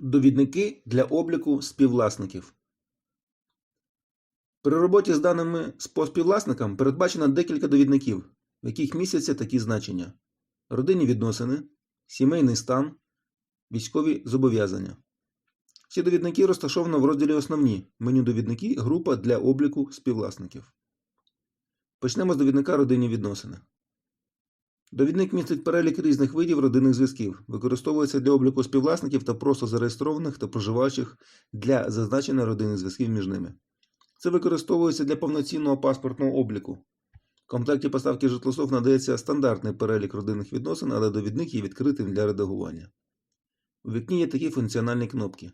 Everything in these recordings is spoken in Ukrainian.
Довідники для обліку співвласників. При роботі з даними співвласникам передбачено декілька довідників, в яких містяться такі значення: родинні відносини, сімейний стан, військові зобов'язання. Ці довідники розташовано в розділі Основні меню довідники група для обліку співвласників. Почнемо з довідника родинні відносини. Довідник містить перелік різних видів родинних зв'язків, використовується для обліку співвласників та просто зареєстрованих та проживаючих для зазначення родинних зв'язків між ними. Це використовується для повноцінного паспортного обліку. В комплекті поставки житлослов надається стандартний перелік родинних відносин, але довідник є відкритим для редагування. У вікні є такі функціональні кнопки: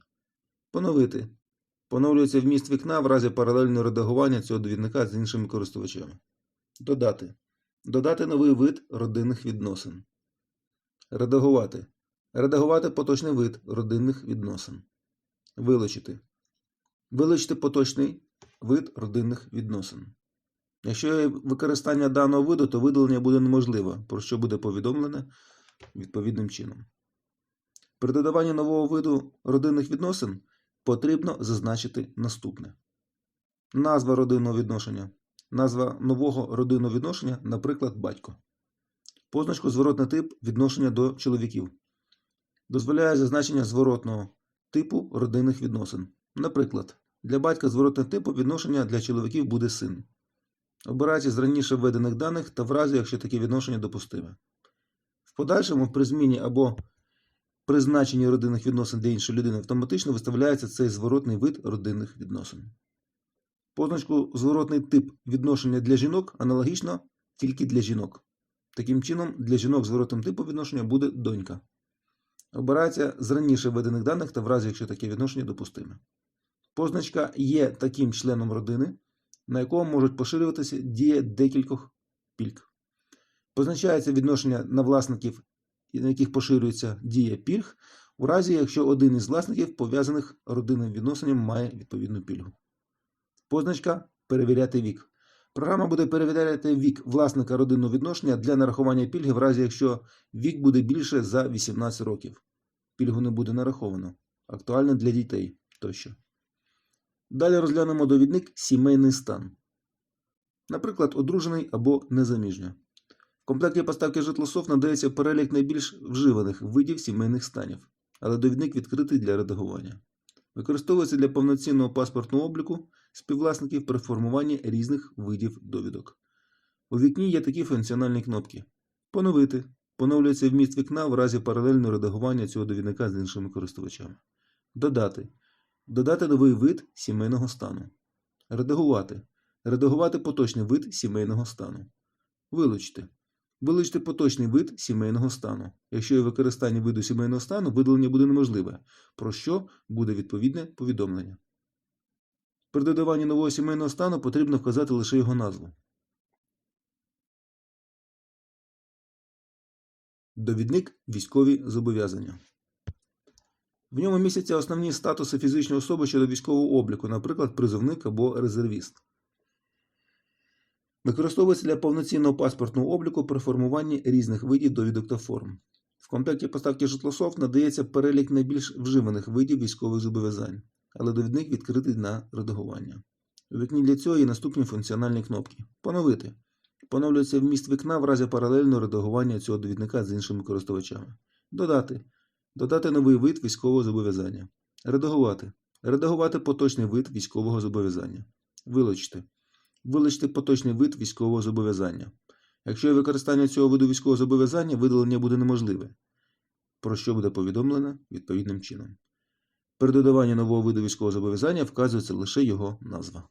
Поновити. Поновлюється вміст вікна в разі паралельного редагування цього довідника з іншими користувачами. Додати. Додати новий вид родинних відносин. Редагувати. Редагувати поточний вид родинних відносин. Вилучити. Вилучити поточний вид родинних відносин. Якщо є використання даного виду, то видалення буде неможливе, про що буде повідомлене відповідним чином. При додаванні нового виду родинних відносин потрібно зазначити наступне: назва родинного відношення. Назва нового родинного відношення, наприклад, батько. Позначку зворотний тип відношення до чоловіків. Дозволяє зазначення зворотного типу родинних відносин. Наприклад, для батька зворотного типу відношення для чоловіків буде син. Обирайте з раніше введених даних та в разі, якщо таке відношення допустиме. В подальшому при зміні або призначенні родинних відносин для іншої людини автоматично виставляється цей зворотний вид родинних відносин. Позначку зворотний тип відношення для жінок аналогічно тільки для жінок. Таким чином, для жінок зворотним типом відношення буде донька. Обирається з раніше введених даних та в разі, якщо таке відношення допустиме. Позначка є таким членом родини, на якого можуть поширюватися дія декількох пільг. Позначається відношення на власників, на яких поширюється дія пільг, у разі, якщо один із власників, пов'язаних родинним відносинням, має відповідну пільгу. Позначка перевіряти вік. Програма буде перевіряти вік власника родинного відношення для нарахування пільги, в разі якщо вік буде більше за 18 років. Пільгу не буде нараховано. Актуально для дітей тощо. Далі розглянемо довідник сімейний стан. Наприклад, одружений або незаміжня. В комплекті поставки житлосов надається перелік найбільш вживаних видів сімейних станів, але довідник відкритий для редагування. Використовується для повноцінного паспортного обліку співвласників при формуванні різних видів довідок. У вікні є такі функціональні кнопки: Поновити. Поновлюється вміст вікна в разі паралельного редагування цього довідника з іншими користувачами. Додати. Додати новий вид сімейного стану. Редагувати. Редагувати поточний вид сімейного стану. Вилучити. Вилучити поточний вид сімейного стану. Якщо є використання виду сімейного стану, видалення буде неможливе, про що буде відповідне повідомлення. При додаванні нового сімейного стану потрібно вказати лише його назву. Довідник військові зобов'язання. В ньому містяться основні статуси фізичної особи щодо військового обліку, наприклад, призовник або резервіст. Використовується для повноцінного паспортного обліку при формуванні різних видів довідок та форм. В комплекті поставки житлосов надається перелік найбільш вживаних видів військових зобов'язань, але довідник відкритий на редагування. У вікні для цього є наступні функціональні кнопки: Поновити. Поновлюється вміст вікна в разі паралельного редагування цього довідника з іншими користувачами. Додати. Додати новий вид військового зобов'язання. Редагувати. Редагувати поточний вид військового зобов'язання. Вилучити. Вилучити поточний вид військового зобов'язання. Якщо є використання цього виду військового зобов'язання, видалення буде неможливе, про що буде повідомлено відповідним чином. При додаванні нового виду військового зобов'язання вказується лише його назва.